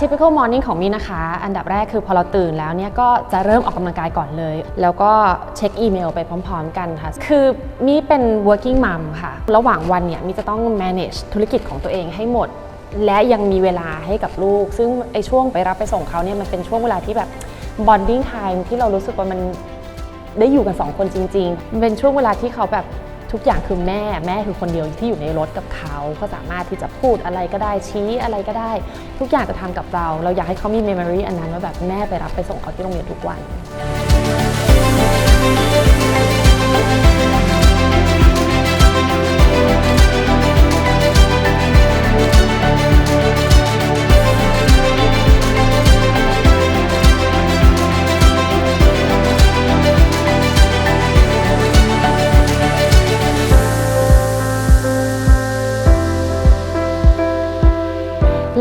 typical morning ของมีนะคะ อันดับแรกคือพอเราตื่นแล้วเนี่ยก็จะเริ่มออกกำลังกายก่อนเลย แล้วก็เช็คอีเมลไปพร้อมๆกันค่ะ คือมีเป็น working mom ค่ะ ระหว่างวันเนี่ยมีจะต้อง manage ธุรกิจของตัวเองให้หมด และยังมีเวลาให้กับลูก ซึ่งไอช่วงไปรับไปส่งเขาเนี่ยมันเป็นช่วงเวลาที่แบบ bonding time ที่เรารู้สึกว่ามันได้อยู่กันสองคนจริงๆมันเป็นช่วงเวลาที่เขาแบบ ทุกอย่างคือแม่แม่คือคนเดียวที่อยู่ในรถกับเขาเขาสามารถที่จะพูดอะไรก็ได้ชี้อะไรก็ได้ ทุกอย่างจะทำกับเรา เราอยากให้เขามีเมมโมรีอันนั้นว่าแบบแม่ไปรับไปส่งเขาที่โรงเรียนทุกวัน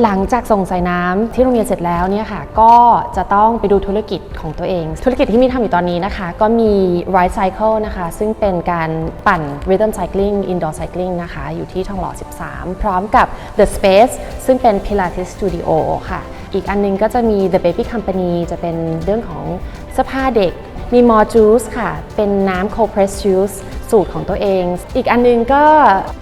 หลังจากส่งสายน้ำที่โรงเรียนเสร็จแล้วเนี่ยค่ะ ก็จะต้องไปดูธุรกิจของตัวเอง ธุรกิจที่มีทำอยู่ตอนนี้นะคะ ก็มี Ride Cycle นะคะ ซึ่งเป็นการปั่น Rhythm Cycling Indoor Cycling นะคะ อยู่ที่ทองหล่อ 13 พร้อมกับ The Space ซึ่งเป็น Pilates Studio ค่ะ อีกอันนึงก็จะมี The Baby Company จะเป็นเรื่องของเสื้อผ้าเด็กมี More Juice ค่ะ เป็นน้ำ Cold Press Juice สูตรของตัวเอง อีกอันนึงก็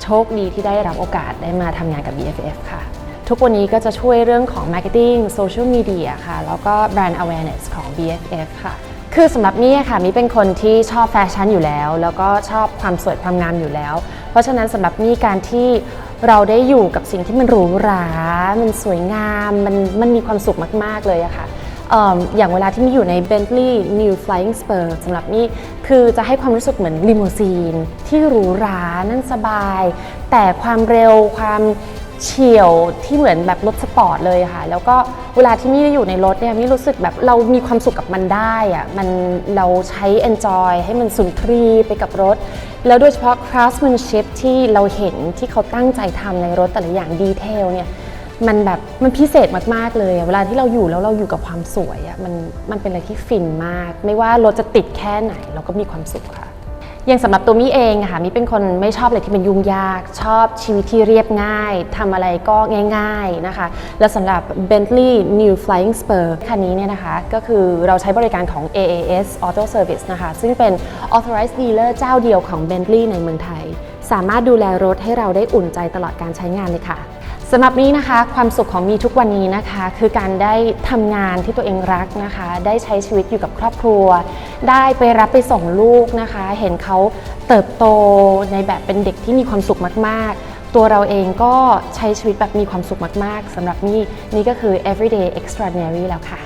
โชคดีที่ได้รับโอกาสได้มาทำงานกับ BFF ค่ะ ทุกวันนี้ก็จะช่วยเรื่องของ Marketing Social Media ค่ะ แล้วก็ Brand Awareness ของ BFF ค่ะ คือสำหรับมี่ค่ะมี่เป็นคนที่ชอบแฟชั่นอยู่แล้ว แล้วก็ชอบความสวยความงามอยู่แล้ว เพราะฉะนั้นสำหรับมี่การที่เราได้อยู่กับสิ่งที่มันหรูหรา มันสวยงาม มันมันมีความสุขมาก ๆ เลยอะค่ะเอิ่มอย่างเวลาที่มีอยู่ใน Bentley New Flying Spur สำหรับนี่คือจะให้ความรู้สึกเหมือนลิมูซีน ที่หรูหรานั่งสบาย แต่ความเร็วความ เฉียวที่เหมือนแบบรถสปอร์ตเลยค่ะ แล้วก็เวลาที่มี่ได้อยู่ในรถเนี่ยมี่รู้สึกแบบเรามีความสุขกับมันได้อะมันเราใช้ enjoy ให้มันสุนทรีไปกับรถ แล้วโดยเฉพาะ craftsmanship ที่เราเห็นที่เขาตั้งใจทำในรถแต่ละอย่างดีเทลเนี่ยมันแบบมันพิเศษมาก ๆ เลย เวลาที่เราอยู่แล้วเราอยู่กับความสวยอะมันมันเป็นอะไรที่ฟินมาก ไม่ว่ารถจะติดแค่ไหน เราก็มีความสุขค่ะ อย่างสำหรับตัวมี่เองค่ะมี่เป็นคนไม่ชอบอะไรที่มันยุ่งยาก ชอบชีวิตที่เรียบง่ายทำอะไรก็ง่าย ๆนะคะ และสำหรับ Bentley New Flying Spur คันนี้เนี่ยนะคะ ก็คือเราใช้บริการของ AAS Auto Service นะคะ ซึ่งเป็น Authorized Dealer เจ้าเดียวของ Bentley ในเมืองไทย สามารถดูแลรถให้เราได้อุ่นใจตลอดการใช้งานเลยค่ะ สำหรับนี้นะคะความสุขของมีทุกวันนี้นะคะ คือการได้ทำงานที่ตัวเองรักนะคะ ได้ใช้ชีวิตอยู่กับครอบครัว ได้ไปรับไปส่งลูกนะคะ เห็นเขาเติบโตในแบบเป็นเด็กที่มีความสุขมาก ๆ ตัวเราเองก็ใช้ชีวิตแบบมีความสุขมาก ๆสำหรับนี่นี่ก็คือ everyday extraordinary แล้วค่ะ